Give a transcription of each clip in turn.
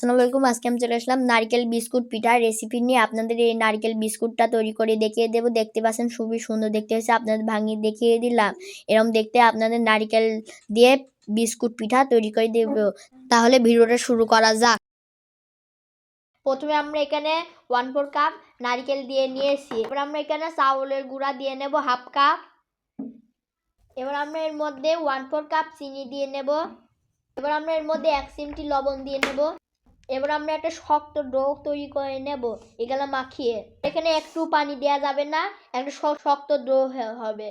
আসসালামু আলাইকুম। আজকে আমি চলে আসলাম নারকেল বিস্কুট পিঠার রেসিপি নিয়ে। আপনাদের এই নারকেল বিস্কুটটা তৈরি করে দেখিয়ে দেবো। দেখতে পাচ্ছেন খুবই সুন্দর দেখতে হয়েছে। আপনাদের ভাঙিয়ে দেখিয়ে দিলাম। এরকম দেখতে আপনাদের নারকেল দিয়ে বিস্কুট পিঠা তৈরি করে দেব। তাহলে ভিডিওটা শুরু করা যাক। প্রথমে আমরা এখানে ওয়ান ফোর কাপ নারকেল দিয়ে নিয়েছি। এবার আমরা এখানে চাউলের গুঁড়া দিয়ে নেব হাফ কাপ এবার আমরা এর মধ্যে ওয়ান ফোর কাপ চিনি দিয়ে নেব। এবার আমরা এর মধ্যে এক চিমটি লবণ দিয়ে নেব। এবার আমরা একটা শক্ত ডো তৈরি করে নেব, এগুলো মাখিয়ে। এখানে একটু পানি দেওয়া যাবে না, একটা শক্ত ডো হবে।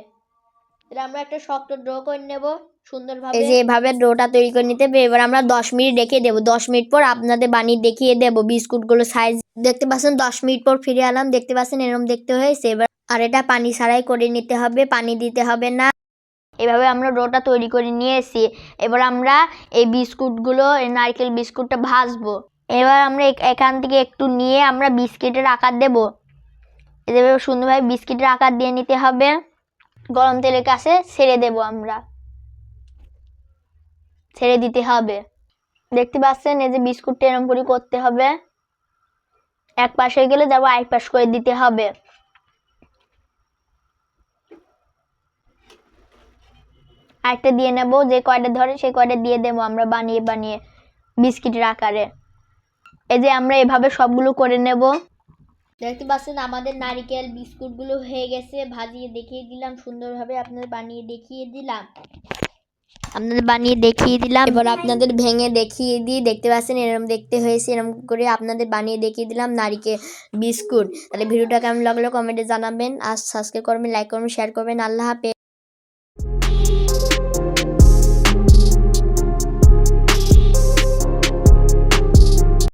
এটা আমরা একটা শক্ত ডো করে নেব সুন্দরভাবে। এই যে এভাবে ডোটা তৈরি করে নিতে হবে, এবার আমরা দশ মিনিট রেখে দেবো। দশ মিনিট পর আপনাদের বানিয়ে দেখিয়ে দেবো বিস্কুটগুলো সাইজ দেখতে পাচ্ছেন, দশ মিনিট পর ফিরে এলাম, দেখতে পাচ্ছেন এরকম দেখতে হয়েছে। এবার আর এটা পানি ছাড়াই করে নিতে হবে, পানি দিতে হবে না। এভাবে আমরা ডোটা তৈরি করে নিয়েছি। এবার আমরা এই বিস্কুটগুলো নারকেল বিস্কুটটা ভাজবো। এবার আমরা এখান থেকে একটু নিয়ে আমরা বিস্কিটের আকার দেব। এভাবে সুন্দরভাবে বিস্কিটের আকার দিয়ে নিতে হবে। গরম তেলের কাছে ছেড়ে দেব আমরা। ছেড়ে দিতে হবে। দেখতে পাচ্ছেন, এই যে বিস্কুটটা এরকম করে করতে হবে। এক পাশ হয়ে গেলে যাব, আরেক পাশ করে দিতে হবে। আরেকটা দিয়ে নেব, যে কয়টা ধরে সেই কয়টা দিয়ে দেবো আমরা বানিয়ে বানিয়ে বিস্কিটের আকারে। এই যে আমরা এভাবে সবগুলো করে নেব। দেখতে পাচ্ছেন আমাদের নারিকেল বিস্কুটগুলো হয়ে গেছে। ভাজিয়ে দেখিয়ে দিলাম সুন্দরভাবে আপনাদের বানিয়ে দেখিয়ে দিলাম। আপনাদের বানিয়ে দেখিয়ে দিলাম। এবার আপনাদের ভেঙে দেখিয়ে দিই। দেখতে পাচ্ছেন এরকম দেখতে হয়েছে এরকম করে আপনাদের বানিয়ে দেখিয়ে দিলাম নারিকেল বিস্কুট। তাহলে ভিডিওটা কেমন লাগল কমেন্টে জানাবেন। আর সাবস্ক্রাইব করবেন লাইক করবেন শেয়ার করবেন। আল্লাহ হাফেজ।